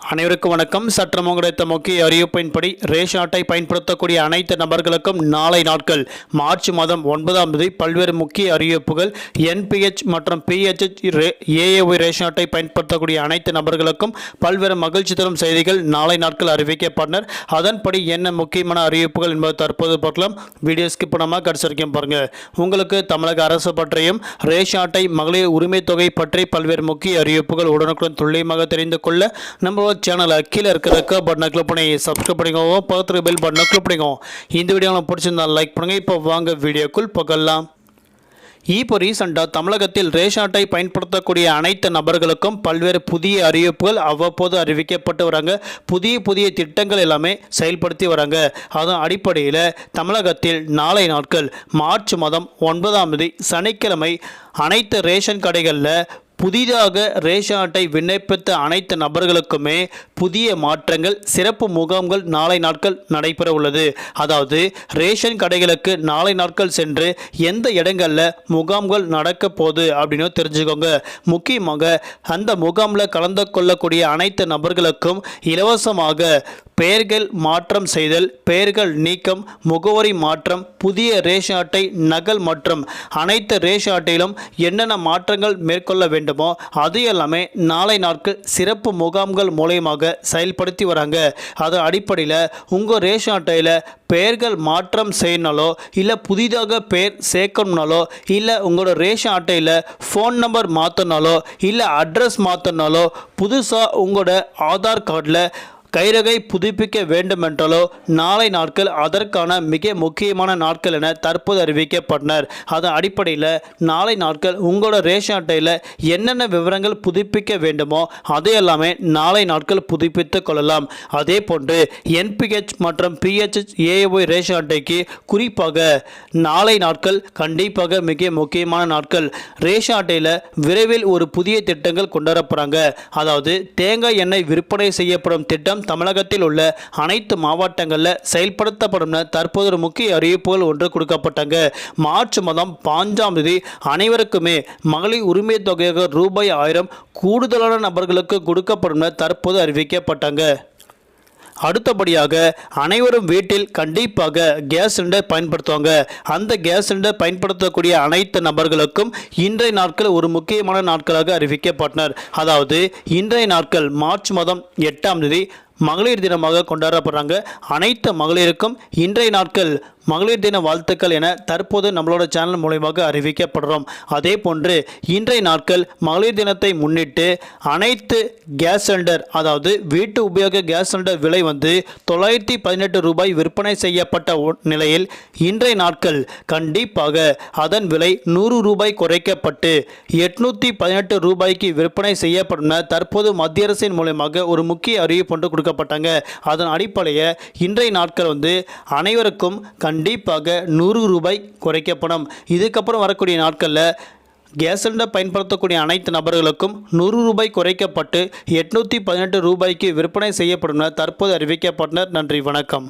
அனைவருக்கும் வணக்கம். சற்றம் கிடைத்த முக்கிய அறிவிப்பின்படி ரேஷன் அட்டை பயன்படுத்தக்கூடிய அனைத்து நபர்களுக்கும் நாளை நாட்கள் மார்ச் மாதம் ஒன்பதாம் தேதி பல்வேறு முக்கிய அறிவிப்புகள். என்பிஹெச் மற்றும் பிஹெச்ஹெச் ஏஏஒய் ரேஷன் அட்டை பயன்படுத்தக்கூடிய அனைத்து நபர்களுக்கும் பல்வேறு மகிழ்ச்சி தரும் செய்திகள் நாளை நாட்கள் அறிவிக்கப்பட்டனர். அதன்படி என்ன முக்கியமான அறிவிப்புகள் என்பது தற்போது பார்க்கலாம். வீடியோ ஸ்கிப் பண்ணாமல் கடைசிக்கும் பாருங்கள் உங்களுக்கு தமிழக அரசு பற்றியும் ரேஷன் அட்டை மகளிர் உரிமை தொகை பற்றி பல்வேறு முக்கிய அறிவிப்புகள் உடனுக்குடன் துல்லியமாக தெரிந்து கொள்ள நம்ம சேனலை கீழே இருக்கிற ரெக்க பட்டனை கிளிக் பண்ணி சப்ஸ்கிரைப் பண்ணிக்கோங்க பக்கத்தில் பெல் பட்டனை கிளிக் பண்ணிக்கோங்க இந்த வீடியோவில் பிடிச்சிருந்தா லைக் பண்ணுங்கள் இப்போ வாங்க வீடியோக்குள் பகலாம். இப்போ ரீசெண்டாக தமிழகத்தில் ரேஷன் அட்டை பயன்படுத்தக்கூடிய அனைத்து நபர்களுக்கும் பல்வேறு புதிய அறிவிப்புகள் அவ்வப்போது அறிவிக்கப்பட்டு வராங்க. புதிய புதிய திட்டங்கள் எல்லாமே செயல்படுத்தி வராங்க. அதன் அடிப்படையில் தமிழகத்தில் நாளை நாட்கள் மார்ச் மாதம் ஒன்பதாம் தேதி சனிக்கிழமை அனைத்து ரேஷன் கடைகளில் புதிதாக ரேஷன் அட்டை விண்ணப்பித்த அனைத்து நபர்களுக்குமே புதிய மாற்றங்கள் சிறப்பு முகாம்கள் நாளை நாட்கள் நடைபெற உள்ளது. அதாவது ரேஷன் கடைகளுக்கு நாளை நாட்கள் சென்று எந்த இடங்களில் முகாம்கள் நடக்க போகுது அப்படின்னு தெரிஞ்சுக்கோங்க. முக்கியமாக அந்த முகாமில் கலந்து கொள்ளக்கூடிய அனைத்து நபர்களுக்கும் இலவசமாக பெயர்கள் மாற்றம் செய்தல் பெயர்கள் நீக்கம் முகவரி மாற்றம் புதிய ரேஷன் அட்டை நகல் மற்றும். அனைத்து ரேஷன் அட்டையிலும் என்னென்ன மாற்றங்கள் மேற்கொள்ள வேண்டுமோ அது எல்லாமே நாளை நாட்கள் சிறப்பு முகாம்கள் மூலயமாக செயல்படுத்தி வராங்க. அதன் அடிப்படையில் உங்கள் ரேஷன் அட்டையில் பெயர்கள் மாற்றம் செய்யணாலோ இல்லை புதிதாக பெயர் சேர்க்கணுனாலோ இல்லை உங்களோட ரேஷன் அட்டையில் ஃபோன் நம்பர் மாற்றினாலோ இல்லை அட்ரஸ் மாற்றினாலோ புதுசாக உங்களோட ஆதார் கார்டில் கைரகை புதுப்பிக்க வேண்டுமென்றாலோ நாளை நாட்கள் அதற்கான மிக முக்கியமான நாட்கள் என தற்போது அறிவிக்கப்பட்டனர். அதன் அடிப்படையில் நாளை நாட்கள் உங்களோட ரேஷன் அட்டையில் என்னென்ன விவரங்கள் புதுப்பிக்க வேண்டுமோ அதை எல்லாமே நாளை நாட்கள் புதுப்பித்து கொள்ளலாம். அதே போன்று என்பிஹெச் மற்றும் பிஹெச்எச் ஏஒய் ரேஷன் அட்டைக்கு குறிப்பாக நாளை நாட்கள் கண்டிப்பாக மிக முக்கியமான நாட்கள். ரேஷன் அட்டையில் விரைவில் ஒரு புதிய திட்டங்கள் கொண்டு வரப்போகிறாங்க அதாவது தேங்காய் எண்ணெய் விற்பனை செய்யப்படும் திட்டம் தமிழகத்தில் உள்ள அனைத்து மாவட்டங்களில் செயல்படுத்தப்படும் தற்போது ஒரு முக்கிய அறிவிப்புகள் ஒன்று கொடுக்கப்பட்டாங்க. மார்ச் மாதம் பாஞ்சாம் தேதி அனைவருக்குமே மகளிர் உரிமை தொகையாக ரூபாய் ஆயிரம் கூடுதலான நபர்களுக்கு கொடுக்கப்படும் தற்போது அறிவிக்கப்பட்டாங்க. அடுத்தபடியாக அனைவரும் வீட்டில் கண்டிப்பாக கேஸ் சிலிண்டர் பயன்படுத்துவாங்க. அந்த கேஸ் சிலிண்டர் பயன்படுத்தக்கூடிய அனைத்து நபர்களுக்கும் இன்றைய நாட்கள் ஒரு முக்கியமான நாட்களாக அறிவிக்கப்பட்டனர். அதாவது இன்றைய நாட்கள் மார்ச் மாதம் எட்டாம் தேதி மகளிர் தினமாக கொண்டாடப்படுறாங்க. அனைத்து மகளிருக்கும் இன்றைய நாட்கள் மகளிர் தின வாழ்த்துக்கள் என தற்போது நம்மளோட சேனல் மூலயமாக அறிவிக்கப்படுறோம். அதே போன்று இன்றைய நாட்கள் மகளிர் தினத்தை முன்னிட்டு அனைத்து கேஸ் சிலிண்டர் அதாவது வீட்டு உபயோக கேஸ் சிலிண்டர் விலை வந்து தொள்ளாயிரத்தி பதினெட்டு ரூபாய் விற்பனை செய்யப்பட்ட நிலையில் இன்றைய நாட்கள் கண்டிப்பாக அதன் விலை நூறு ரூபாய் குறைக்கப்பட்டு எட்நூற்றி பதினெட்டு ரூபாய்க்கு விற்பனை செய்யப்படும் தற்போது மத்திய அரசின் மூலயமாக ஒரு முக்கிய அறிவிப்பு ஒன்று கொடுக்கப்பட்டாங்க அதன் அடிப்படையில் இன்றைய நாட்கள் வந்து அனைவருக்கும் கண்டிப்பாக நூறு ரூபாய் குறைக்கப்படும். இதுக்கப்புறம் வரக்கூடிய நாட்களில் கேஸ் சிலிண்டர் பயன்படுத்தக்கூடிய அனைத்து நபர்களுக்கும் நூறு ரூபாய் குறைக்கப்பட்டு எட்நூற்றி பதினெட்டு ரூபாய்க்கு விற்பனை செய்யப்படும் தற்போது அறிவிக்கப்பட்டனர். நன்றி வணக்கம்.